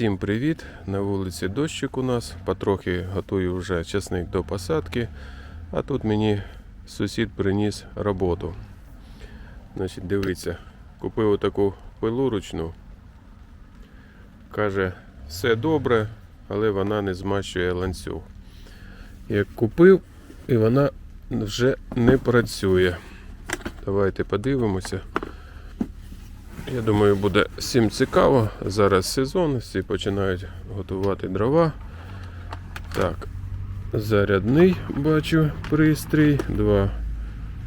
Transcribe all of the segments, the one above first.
Всім привіт! На вулиці дощик у нас. Потрохи готую вже часник до посадки. А тут мені сусід приніс роботу. Значить, дивіться, купив таку пилу ручну. Каже, все добре, але вона не змащує ланцюг. Як купив, і вона вже не працює. Давайте подивимося. Я думаю, буде всім цікаво. Зараз сезон, всі починають готувати дрова. Так, зарядний бачу пристрій, два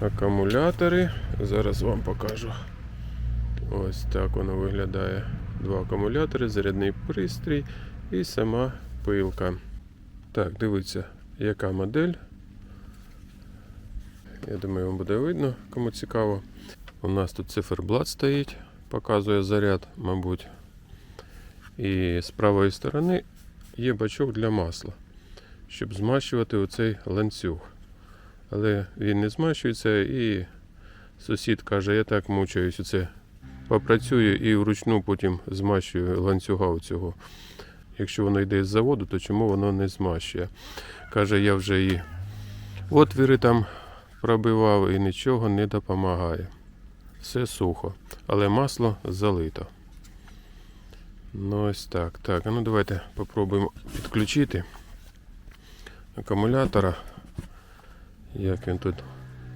акумулятори. Зараз вам покажу. Ось так воно виглядає. Два акумулятори, зарядний пристрій і сама пилка. Так, дивіться, яка модель. Я думаю, вам буде видно, кому цікаво. У нас тут циферблат стоїть, показує заряд, мабуть. І з правої сторони є бачок для масла, щоб змащувати оцей ланцюг. Але він не змащується і сусід каже, я так мучаюсь, оце попрацюю і вручну потім змащую ланцюга оцього. Якщо воно йде з заводу, то чому воно не змащує? Каже, я вже і отвіри там пробивав і нічого не допомагає. Все сухо, але масло залито. Ну ось так. Так, ну давайте попробуємо підключити акумулятора. Як він тут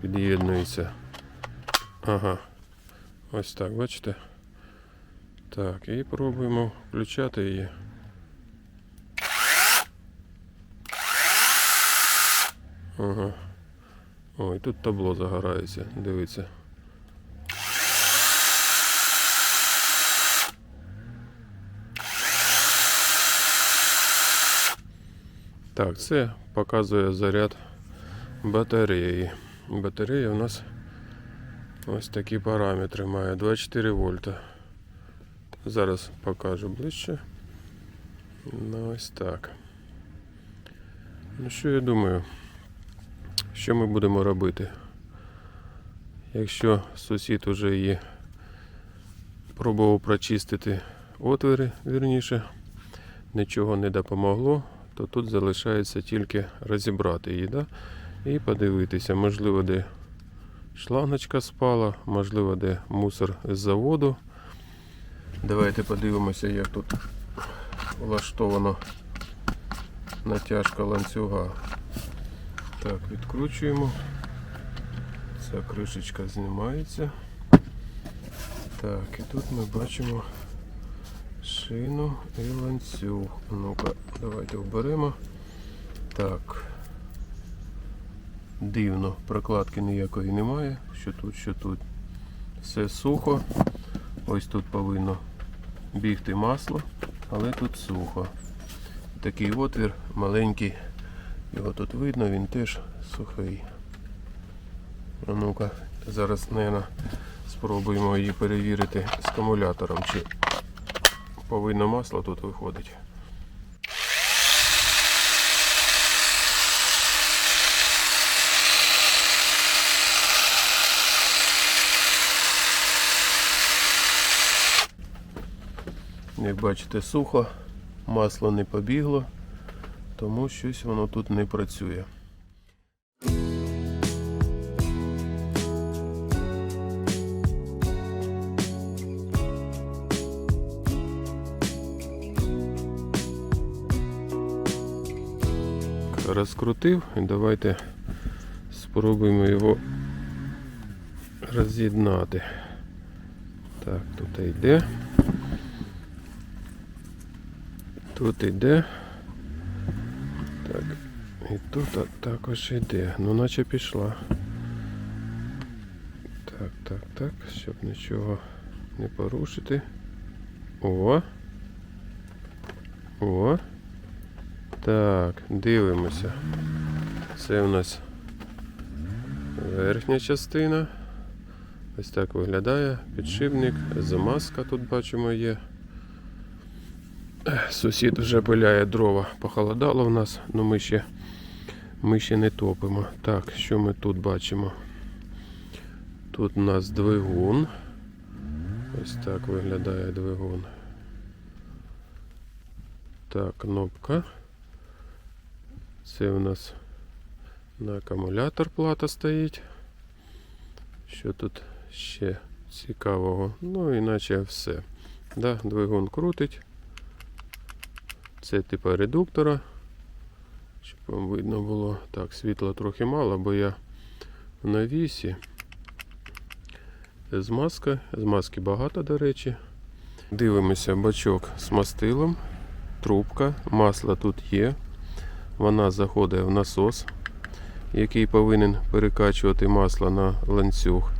під'єднується. Ага. Ось так, бачите? Так, і пробуємо включати її. Ага. Ой, тут табло загорається, дивіться. Так, це показує заряд батареї. Батарея у нас ось такі параметри має 24 вольта. Зараз покажу ближче. Ну ось так. Ну що я думаю? Що ми будемо робити? Якщо сусід уже її пробував прочистити отвори, вірніше, нічого не допомогло, то тут залишається тільки розібрати її, да? і подивитися, можливо, де шлангочка спала, можливо, де мусор з заводу. Давайте подивимося, як тут влаштовано натяжка ланцюга. Так, відкручуємо. Ця кришечка знімається. Так, і тут ми бачимо шину і ланцюг. Ну-ка, давайте вберемо. Так. Дивно, прокладки ніякої немає. Що тут, що тут. Все сухо. Ось тут повинно бігти масло, але тут сухо. Такий отвір маленький. Його тут видно, він теж сухий. Ну-ка, зараз, мабуть, спробуємо її перевірити з акумулятором, чи повинно масло тут виходить. Як бачите, сухо, масло не побігло тому щось воно тут не працює. Розкрутив і давайте спробуємо його роз'єднати. Так, тут йде. Тут йде. Так, і тут також йде. Ну наче пішла. Так, так, так, щоб нічого не порушити. О. О. Так, дивимося. Це у нас верхня частина. Ось так виглядає. Підшипник, замазка тут бачимо є. Сусід вже пиляє дрова. Похолодало в нас, але ми ще, ми ще не топимо. Так, що ми тут бачимо? Тут у нас двигун. Ось так виглядає двигун. Так, кнопка. Це у нас на акумулятор плата стоїть. Що тут ще цікавого? Ну, іначе все. Да, двигун крутить. Це типа редуктора. Щоб вам видно було. Так, світла трохи мало, бо я на вісі. Змазка. Змазки багато, до речі. Дивимося бачок з мастилом. Трубка. Масло тут є. Вона заходить в насос, який повинен перекачувати масло на ланцюг.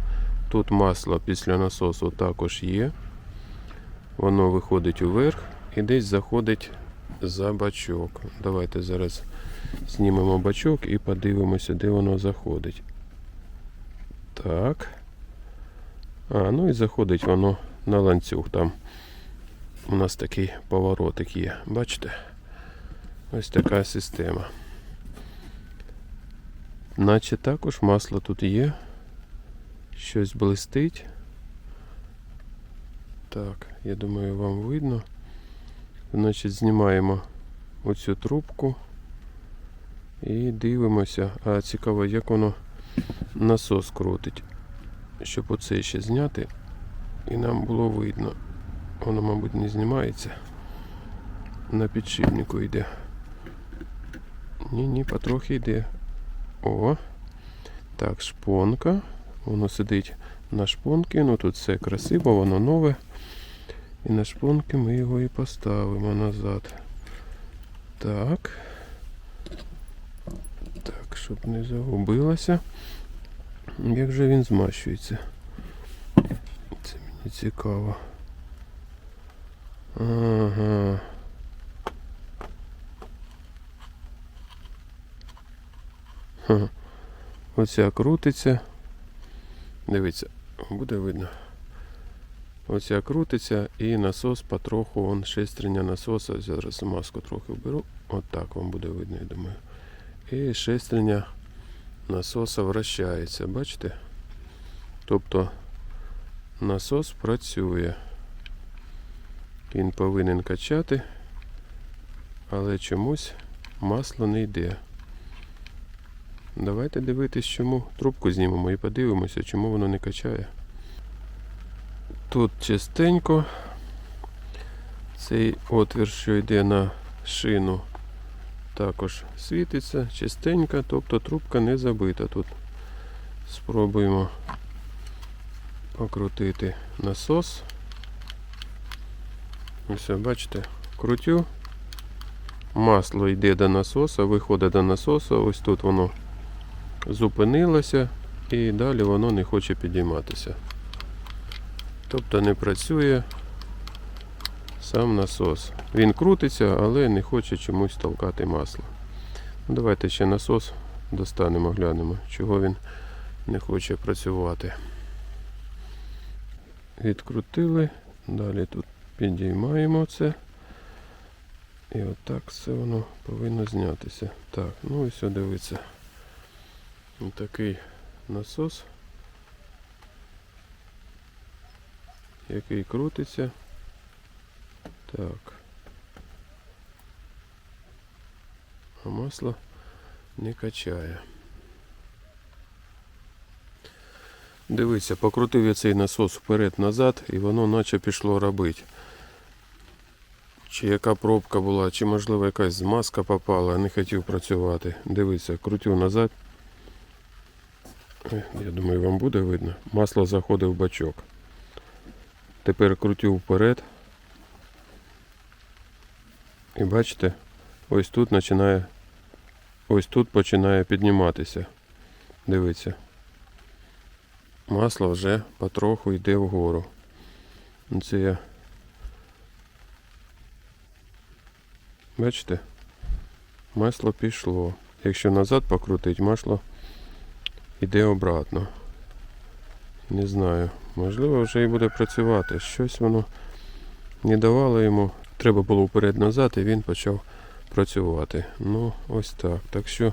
Тут масло після насосу також є. Воно виходить уверх і десь заходить за бачок. Давайте зараз знімемо бачок і подивимося, де воно заходить. Так. А, ну і заходить воно на ланцюг. Там у нас такий поворотик є. Бачите? Ось така система. Наче також масло тут є. Щось блистить. Так, я думаю, вам видно. Значить, знімаємо оцю трубку і дивимося. А цікаво, як воно насос крутить. Щоб оце ще зняти і нам було видно. Воно, мабуть, не знімається. На підшипнику йде. Ні, ні, потрохи йде. О. Так, шпонка. Воно сидить на шпонки. Ну тут все красиво, воно нове. І на шпонки ми його і поставимо назад. Так. Так, щоб не загубилося. Як же він змащується? Це мені цікаво. Ага. Оця крутиться. Дивіться, буде видно. Оця крутиться і насос потроху, он шестерня насоса. Зараз маску трохи вберу. От так вам буде видно, я думаю. І шестерня насоса вращається, бачите? Тобто насос працює. Він повинен качати, але чомусь масло не йде. Давайте дивитись, чому трубку знімемо і подивимося, чому воно не качає. Тут чистенько. Цей отвір, що йде на шину, також світиться чистенько, тобто трубка не забита тут. Спробуємо покрутити насос. Ось, бачите, крутю. Масло йде до насоса, виходить до насоса, ось тут воно зупинилося і далі воно не хоче підійматися. Тобто не працює сам насос. Він крутиться, але не хоче чомусь толкати масло. Ну, Давайте ще насос достанемо, глянемо, чого він не хоче працювати. Відкрутили, далі тут підіймаємо це. І отак все воно повинно знятися. Так, ну і все дивиться. Ось такий насос, який крутиться. Так. А масло не качає. Дивіться, покрутив я цей насос вперед-назад і воно наче пішло робити. Чи яка пробка була, чи можливо якась змазка попала, не хотів працювати. Дивіться, крутю назад. Я думаю, вам буде видно. Масло заходить в бачок. Тепер крутю вперед. І бачите, ось тут починає, ось тут починає підніматися. Дивіться. Масло вже потроху йде вгору. Це я. Бачите? Масло пішло. Якщо назад покрутить, масло йде обратно. Не знаю. Можливо, вже і буде працювати. Щось воно не давало йому. Треба було вперед-назад і він почав працювати. Ну, ось так. Так що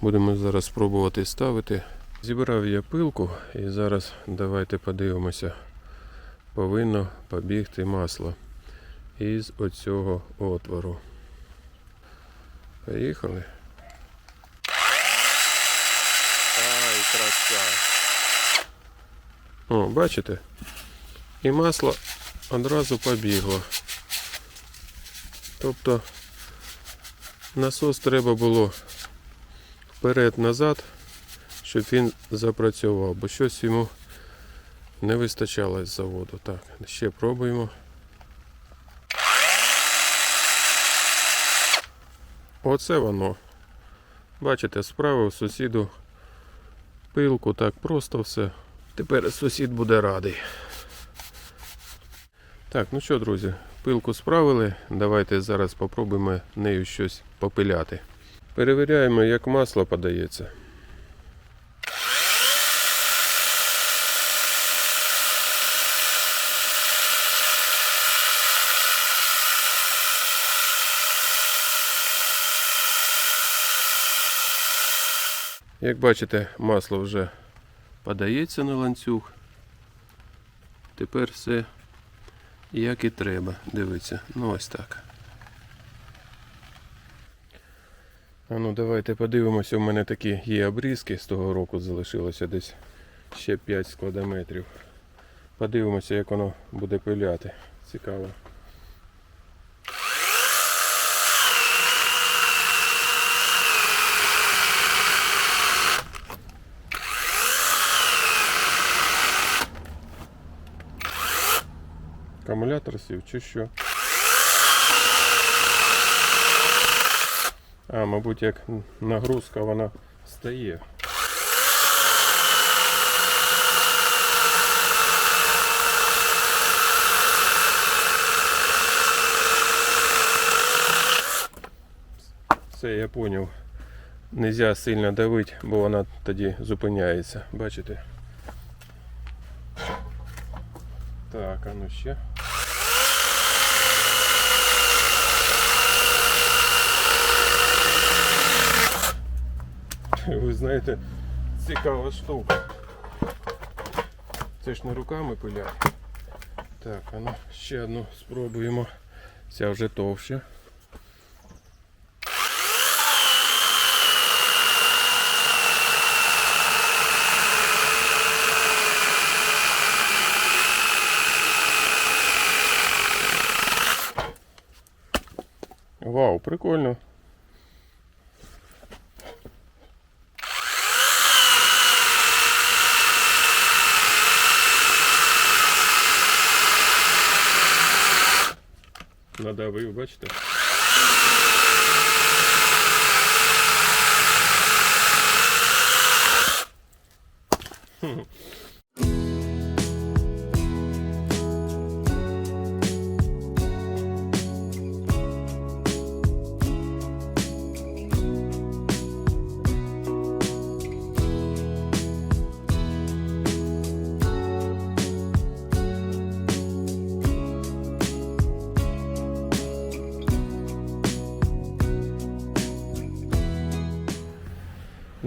будемо зараз спробувати ставити. Зібрав я пилку і зараз давайте подивимося. Повинно побігти масло із оцього отвору. Поїхали. О, бачите? І масло одразу побігло. Тобто насос треба було вперед-назад, щоб він запрацював, бо щось йому не вистачало з заводу. Так, ще пробуємо. Оце воно. Бачите, справив сусіду пилку, так просто все. Тепер сусід буде радий. Так, ну що, друзі, пилку справили. Давайте зараз попробуємо нею щось попиляти. Перевіряємо, як масло подається. Як бачите, масло вже подається на ланцюг. Тепер все як і треба. Дивіться, ну ось так. А ну давайте подивимося. У мене такі є обрізки з того року залишилося десь ще 5 складометрів. Подивимося, як воно буде пиляти. Цікаво. Акумулятор сів чи що? А, мабуть, як нагрузка вона стає. Все, я поняв. Нельзя сильно давити, бо вона тоді зупиняється. Бачите? Так, а ну ще. Ви знаєте, цікава штука. Це ж не руками пилять. Так, а ну ще одну спробуємо. Ця вже товща. Вау, прикольно. Надавив, бачите?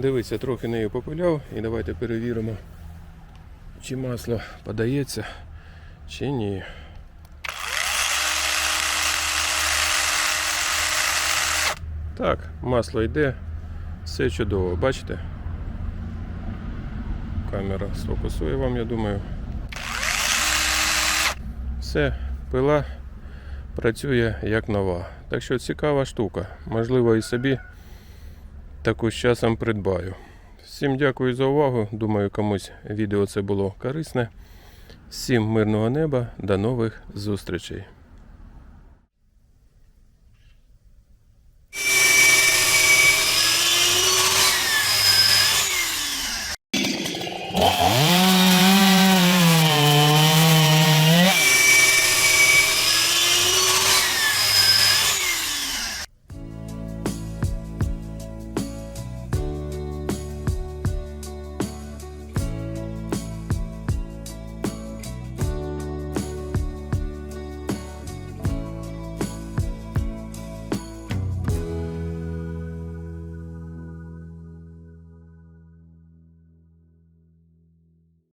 Дивіться, трохи нею попиляв і давайте перевіримо, чи масло подається, чи ні. Так, масло йде, все чудово, бачите? Камера сфокусує вам, я думаю. Все, пила працює як нова. Так що цікава штука. Можливо і собі таку з часом придбаю. Всім дякую за увагу. Думаю, комусь відео це було корисне. Всім мирного неба, до нових зустрічей.